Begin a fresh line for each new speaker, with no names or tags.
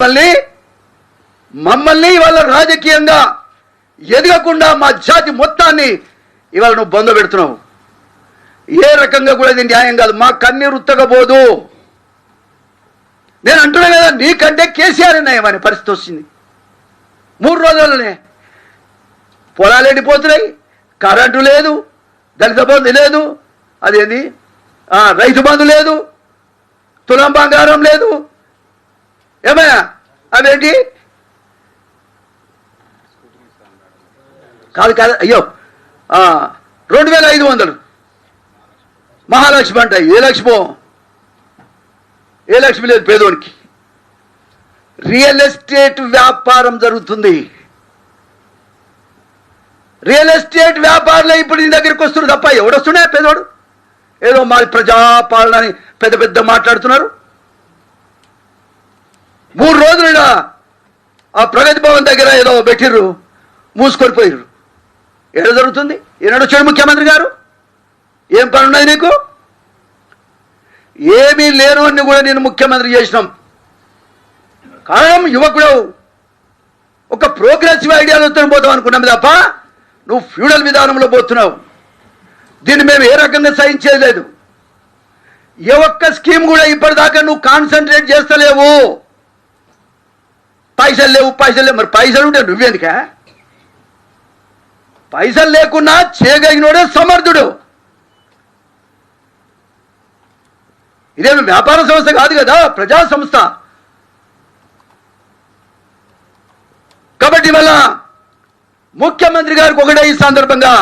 మమ్మల్ని మమ్మల్ని ఇవాళ రాజకీయంగా ఎదగకుండా మా జాతి మొత్తాన్ని ఇవాళ నువ్వు బంధ పెడుతున్నావు. ఏ రకంగా కూడా ఇది న్యాయం కాదు. మా కన్నీరు ఉత్తకపోదు నేను అంటున్నా కదా నీకంటే కేసీఆర్ న్యాయం అనే పరిస్థితి వచ్చింది. మూడు రోజులనే పొలాలు ఎండిపోతున్నాయి కరెంటు లేదు దళిత బంధు లేదు అదేంది? రైతు బంధు లేదు తులం బంగారం లేదు ఏమయ్యా? అవేంటి కాదు కాదు అయ్యో. ఆ, రెండు వేల ఐదు వందలు. మహాలక్ష్మి అంట ఏ లక్ష్మో? ఏ లక్ష్మి లేదు పేదోనికి. రియల్ ఎస్టేట్ వ్యాపారం జరుగుతుంది. రియల్ ఎస్టేట్ వ్యాపారులే ఇప్పుడు నీ దగ్గరికి వస్తున్నారు తప్ప ఎవడొస్తున్నా పేదోడు? ఏదో మాది ప్రజాపాలన అని పెద్ద పెద్ద మాట్లాడుతున్నారు. మూడు రోజులు ఈడ ఆ ప్రగతి భవన్ దగ్గర ఏదో పెట్టిర్రు మూసుకొని పోయిర్రు ఏడ జరుగుతుంది? ఏనాడు వచ్చాడు ముఖ్యమంత్రి గారు. ఏం పని ఉన్నది నీకు? ఏమీ లేను అని కూడా నేను ముఖ్యమంత్రి చేసినాం. కారణం యువకుడు ఒక ప్రోగ్రెసివ్ ఐడియాలతో పోతాం అనుకున్నాం తప్ప నువ్వు ఫ్యూడల్ విధానంలో పోతున్నావు. దీన్ని మేము ఏ రకంగా సహించేది లేదు ఏ ఒక్క స్కీమ్ కూడా ఇప్పటిదాకా నువ్వు కాన్సన్ట్రేట్ చేస్తలేవు. పైసలు లేవు పైసలు లేవు. మరి పైసలు ఉంటే నువ్వెందుకా? పైసలు లేకున్నా చేయగలిగినోడే సమర్థుడు. ఇదేమి వ్యాపార సంస్థ కాదు కదా ప్రజా సంస్థ. కాబట్టి వల్ల ముఖ్యమంత్రి గారికి ఒకటే ఈ సందర్భంగా